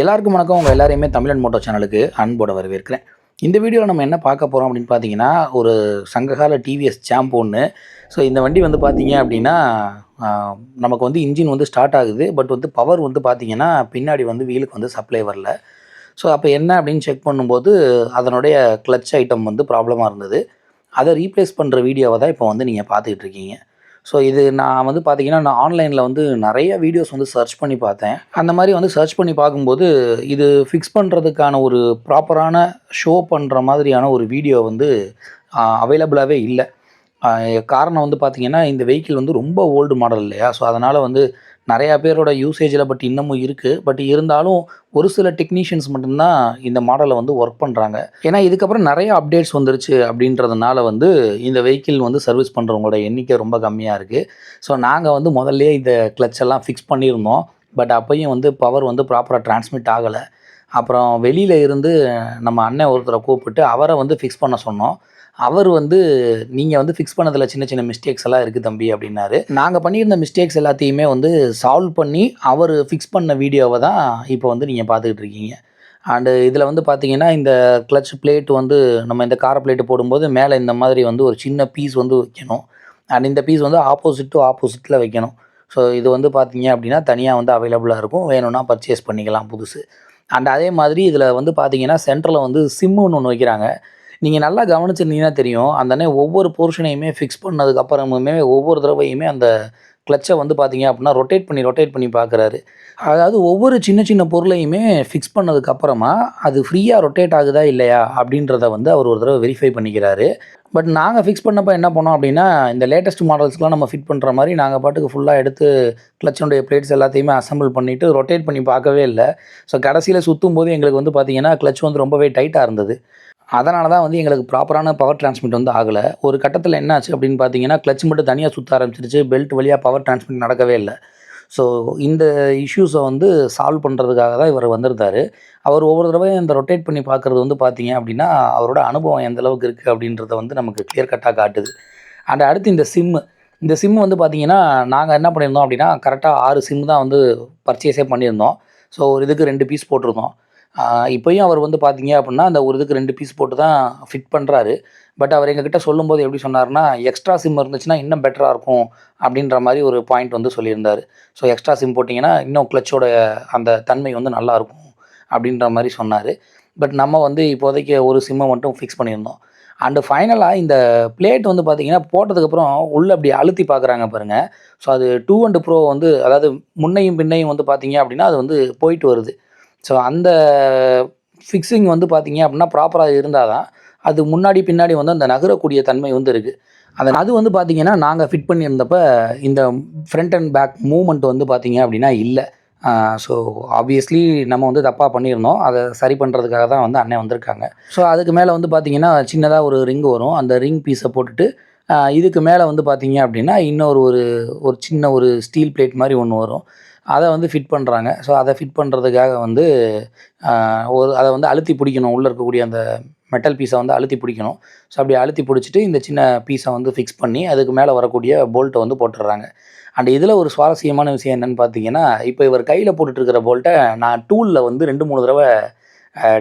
எல்லாருக்கும் வணக்கம். உங்கள் எல்லாரையுமே தமிழன் மோட்டோ சேனலுக்கு அன்போட வரவேற்கிறேன். இந்த வீடியோவில் நம்ம என்ன பார்க்க போகிறோம் அப்படின்னு பார்த்தீங்கன்னா ஒரு சங்ககால டிவிஎஸ் சாம்பு ஒன்று ஸோ இந்த வண்டி வந்து பார்த்தீங்க அப்படின்னா நமக்கு வந்து இன்ஜின் வந்து ஸ்டார்ட் ஆகுது. பட் வந்து பவர் வந்து பார்த்தீங்கன்னா பின்னாடி வந்து வீலுக்கு வந்து சப்ளை வரல. ஸோ அப்போ என்ன அப்படின்னு செக் பண்ணும்போது அதனுடைய கிளச் ஐட்டம் வந்து ப்ராப்ளமாக இருந்தது. அதை ரீப்ளேஸ் பண்ணுற வீடியோவை தான் இப்போ வந்து நீங்கள் பார்த்துக்கிட்டு இருக்கீங்க. ஸோ இது நான் வந்து பார்த்திங்கன்னா நான் ஆன்லைனில் வந்து நிறைய வீடியோஸ் வந்து சர்ச் பண்ணி பார்த்தேன். அந்த மாதிரி வந்து சர்ச் பண்ணி பார்க்கும்போது இது ஃபிக்ஸ் பண்ணுறதுக்கான ஒரு ப்ராப்பரான ஷோ பண்ணுற மாதிரியான ஒரு வீடியோ வந்து அவைலபிளாகவே இல்லை. காரணம் வந்து பார்த்திங்கன்னா இந்த வெஹிக்கிள் வந்து ரொம்ப ஓல்டு மாடல் இல்லையா? ஸோ அதனால் வந்து நிறையா பேரோட யூசேஜில் பட் இன்னமும் இருக்குது பட் இருந்தாலும் ஒரு சில டெக்னீஷியன்ஸ் மட்டும்தான் இந்த மாடலை வந்து ஒர்க் பண்ணுறாங்க ஏன்னா இதுக்கப்புறம் நிறைய அப்டேட்ஸ் வந்துருச்சு அப்படின்றதுனால வந்து இந்த வெஹிக்கிள் வந்து சர்வீஸ் பண்ணுறவங்களோட எண்ணிக்கை ரொம்ப கம்மியாக இருக்குது ஸோ நாங்கள் வந்து முதல்ல இந்த கிளச்செல்லாம் ஃபிக்ஸ் பண்ணியிருந்தோம். பட் அப்பையும் வந்து பவர் வந்து ப்ராப்பராக டிரான்ஸ்மிட் ஆகலை. அப்புறம் வெளியில் இருந்து நம்ம அண்ணன் ஒருத்தரை கூப்பிட்டு அவரை வந்து ஃபிக்ஸ் பண்ண சொன்னோம். அவர் வந்து நீங்கள் வந்து ஃபிக்ஸ் பண்ணதில் சின்ன சின்ன மிஸ்டேக்ஸ் எல்லாம் இருக்குது தம்பி அப்படின்னாரு. நாங்கள் பண்ணியிருந்த மிஸ்டேக்ஸ் எல்லாத்தையுமே வந்து சால்வ் பண்ணி அவர் ஃபிக்ஸ் பண்ண வீடியோவை தான் இப்போ வந்து நீங்கள் பார்த்துக்கிட்டு இருக்கீங்க. அண்டு இதில் வந்து பார்த்தீங்கன்னா இந்த கிளச் பிளேட் வந்து நம்ம இந்த கார பிளேட்டு போடும்போது மேலே இந்த மாதிரி வந்து ஒரு சின்ன பீஸ் வந்து வைக்கணும். அண்ட் இந்த பீஸ் வந்து ஆப்போசிட் டு ஆப்போசிட்டில் வைக்கணும். ஸோ இது வந்து பார்த்தீங்க அப்படின்னா தனியாக வந்து அவைலபிளாக இருக்கும். வேணும்னா பர்ச்சேஸ் பண்ணிக்கலாம் புதுசு. அண்ட் அதே மாதிரி இதில் வந்து பார்த்தீங்கன்னா சென்டரில் வந்து சிம்முன்னு ஒன்று வைக்கிறாங்க. நீங்கள் நல்லா கவனிச்சிருந்தீங்கன்னா தெரியும். அந்த ஒவ்வொரு போர்ஷனையுமே ஃபிக்ஸ் பண்ணதுக்கப்புறமுமே ஒவ்வொரு தடவையுமே அந்த கிளச்சை வந்து பார்த்தீங்க அப்படின்னா ரொட்டேட் பண்ணி ரொட்டேட் பண்ணி பார்க்குறாரு அதாவது ஒவ்வொரு சின்ன சின்ன பொருளையுமே ஃபிக்ஸ் பண்ணதுக்கப்புறமா அது ஃப்ரீயாக ரொட்டேட் ஆகுதா இல்லையா அப்படின்றத வந்து அவர் ஒரு தடவை வெரிஃபை பண்ணிக்கிறாரு. பட் நாங்கள் ஃபிக்ஸ் பண்ணப்போ என்ன பண்ணோம் அப்படின்னா இந்த லேட்டஸ்ட் மாடல்ஸ்க்குலாம் நம்ம ஃபிட் பண்ணுற மாதிரி நாங்கள் பாட்டுக்கு ஃபுல்லாக எடுத்து கிளச்சனுடைய பிளேட்ஸ் எல்லாத்தையுமே அசம்பிள் பண்ணிவிட்டு ரொட்டேட் பண்ணி பார்க்கவே இல்லை. ஸோ கடைசியில் சுற்றும் போது எங்களுக்கு வந்து பார்த்தீங்கன்னா கிளச் வந்து ரொம்பவே டைட்டாக இருந்தது. அதனால தான் வந்து எங்களுக்கு ப்ராப்பரான பவர் டிரான்ஸ்மிட் வந்து ஆகலை. ஒரு கட்டத்தில் என்னாச்சு அப்படின்னு பார்த்தீங்கன்னா கிளச் மட்டும் தனியாக சுற்ற ஆரம்பிச்சிருச்சு. பெல்ட் வழியாக பவர் டிரான்ஸ்மிட் நடக்கவே இல்லை. ஸோ இந்த இஷ்யூஸை வந்து சால்வ் பண்ணுறதுக்காக தான் இவர் வந்திருந்தார். அவர் ஒவ்வொரு தடவையும் இந்த ரொட்டேட் பண்ணி பார்க்குறது வந்து பார்த்தீங்க அப்படின்னா அவரோட அனுபவம் எந்த அளவுக்கு இருக்குது அப்படின்றத வந்து நமக்கு கிளியர் கட்டாக காட்டுது. அண்ட் அடுத்து இந்த சிம்மு இந்த சிம் வந்து பார்த்தீங்கன்னா நாங்கள் என்ன பண்ணியிருந்தோம் அப்படின்னா கரெக்டாக ஆறு சிம் தான் வந்து பர்ச்சேஸே பண்ணியிருந்தோம். ஸோ ஒரு இதுக்கு ரெண்டு பீஸ் போட்டிருந்தோம். இப்போயும் அவர் வந்து பார்த்தீங்க அப்படின்னா அந்த ஒரு இதுக்கு ரெண்டு பீஸ் போட்டு தான் ஃபிட் பண்ணுறாரு பட் அவர் எங்ககிட்ட சொல்லும்போது எப்படி சொன்னார்னா எக்ஸ்ட்ரா சிம் இருந்துச்சுன்னா இன்னும் பெட்டராக இருக்கும் அப்படின்ற மாதிரி ஒரு பாயிண்ட் வந்து சொல்லியிருந்தார். ஸோ எக்ஸ்ட்ரா சிம் போட்டிங்கன்னா இன்னும் கிளச்சோட அந்த தன்மை வந்து நல்லா இருக்கும் அப்படின்ற மாதிரி சொன்னார். பட் நம்ம வந்து இப்போதைக்கு ஒரு சிம்மை மட்டும் ஃபிக்ஸ் பண்ணியிருந்தோம். அண்டு ஃபைனலாக இந்த பிளேட் வந்து பார்த்திங்கன்னா போட்டதுக்கப்புறம் உள்ளே அப்படி அழுத்தி பார்க்குறாங்க பாருங்கள் ஸோ அது டூ அண்டு ப்ரோ வந்து அதாவது முன்னையும் பின்னையும் வந்து பார்த்திங்க அப்படின்னா அது வந்து போயிட்டு வருது. ஸோ அந்த ஃபிக்ஸிங் வந்து பார்த்திங்க அப்படின்னா ப்ராப்பராக இருந்தால் தான் அது முன்னாடி பின்னாடி வந்து அந்த நகரக்கூடிய தன்மை வந்து இருக்குது அந்த அது வந்து பார்த்திங்கன்னா நாங்கள் ஃபிட் பண்ணியிருந்தப்ப இந்த ஃப்ரண்ட் அண்ட் பேக் மூமெண்ட் வந்து பார்த்திங்க அப்படின்னா இல்லை. ஸோ ஆப்வியஸ்லி நம்ம வந்து தப்பாக பண்ணியிருந்தோம். அதை சரி பண்ணுறதுக்காக தான் வந்து அண்ணன் வந்திருக்காங்க. ஸோ அதுக்கு மேலே வந்து பார்த்தீங்கன்னா சின்னதாக ஒரு ரிங் வரும். அந்த ரிங் பீஸை போட்டுட்டு இதுக்கு மேலே வந்து பார்த்திங்க அப்படின்னா இன்னொரு ஒரு ஒரு சின்ன ஒரு ஸ்டீல் பிளேட் மாதிரி ஒன்று வரும். அதை வந்து ஃபிட் பண்ணுறாங்க ஸோ அதை ஃபிட் பண்ணுறதுக்காக வந்து ஒரு அதை வந்து அழுத்தி பிடிக்கணும். உள்ளே இருக்கக்கூடிய அந்த மெட்டல் பீஸை வந்து அழுத்தி பிடிக்கணும். ஸோ அப்படி அழுத்தி பிடிச்சிட்டு இந்த சின்ன பீஸை வந்து ஃபிக்ஸ் பண்ணி அதுக்கு மேலே வரக்கூடிய போல்ட்டை வந்து போட்டுடுறாங்க. அண்ட் இதில் ஒரு சுவாரஸ்யமான விஷயம் என்னென்னு பார்த்தீங்கன்னா இப்போ இவர் கையில் போட்டுட்ருக்கிற போல்ட்டை நான் டூலில் வந்து ரெண்டு மூணு தடவை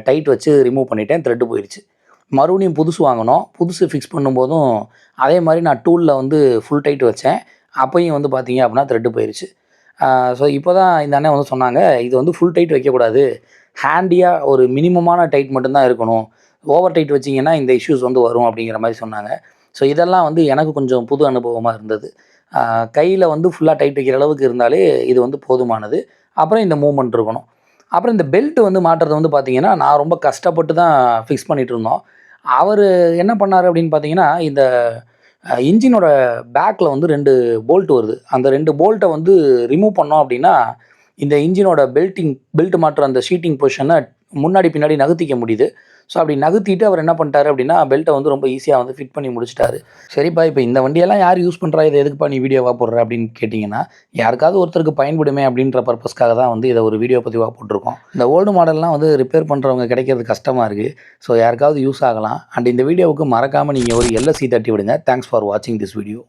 டைட் வச்சு ரிமூவ் பண்ணிட்டேன். த்ரெட்டு போயிடுச்சு மறுபடியும் புதுசு வாங்கினோம் புதுசு ஃபிக்ஸ் பண்ணும்போதும் அதே மாதிரி நான் டூலில் வந்து ஃபுல் டைட் வச்சேன். அப்பையும் வந்து பார்த்தீங்க அப்படின்னா த்ரெட்டு போயிடுச்சு ஸோ இப்போ தான் இந்த அண்ணன் வந்து சொன்னாங்க இது வந்து ஃபுல் டைட் வைக்கக்கூடாது. ஹேண்டியாக ஒரு மினிமமான டைட் மட்டும்தான் இருக்கணும். ஓவர் டைட் வச்சிங்கன்னா இந்த இஷ்யூஸ் வந்து வரும் அப்படிங்கிற மாதிரி சொன்னாங்க. ஸோ இதெல்லாம் வந்து எனக்கு கொஞ்சம் புது அனுபவமாக இருந்தது. கையில் வந்து ஃபுல்லாக டைட் வைக்கிற அளவுக்கு இருந்தாலே இது வந்து போதுமானது. அப்புறம் இந்த மூமெண்ட் இருக்கணும். அப்புறம் இந்த பெல்ட் வந்து மாட்டுறது வந்து பார்த்தீங்கன்னா நான் ரொம்ப கஷ்டப்பட்டு தான் ஃபிக்ஸ் பண்ணிகிட்டு இருந்தோம். அவர் என்ன பண்ணார் அப்படின்னு பார்த்தீங்கன்னா இந்த இன்ஜினோட பேக்கில் வந்து ரெண்டு போல்ட் வருது. அந்த ரெண்டு போல்ட்டை வந்து ரிமூவ் பண்ணோம் அப்படின்னா இந்த இன்ஜினோட பெல்ட்டிங் பெல்ட் மாற்ற அந்த ஷீட்டிங் பொசிஷனை முன்னாடி பின்னாடி நகர்த்திக்க முடியுது. ஸோ அப்படி நகர்த்திட்டு அவர் என்ன பண்ணிட்டாரு அப்படின்னா பெல்ட்டை வந்து ரொம்ப ஈஸியாக வந்து ஃபிட் பண்ணி முடிச்சிட்டாரு. சரிப்பா இப்போ இந்த வண்டியெல்லாம் யார் யூஸ் பண்ணுறா இதை எதுக்குப்பா நீ வீடியோவாக போடுற? அப்படின்னு கேட்டிங்கன்னா யாருக்காவது ஒருத்தருக்கு பயன்படுமே அப்படின்ற பர்பஸ்க்காக தான் வந்து இதை ஒரு வீடியோ பதிவாக போட்டிருக்கோம். இந்த ஓல்டு மாடல்லாம் வந்து ரிப்பேர் பண்ணுறவங்க கிடைக்கிறது கஷ்டமாக இருக்குது ஸோ யாருக்காவது யூஸ் ஆகலாம். அண்ட் இந்த வீடியோவுக்கு மறக்காமல் நீங்கள் ஒரு எல்எஸ்சி தட்டி விடுங்க. தேங்க்ஸ் ஃபார் வாட்சிங் திஸ் வீடியோ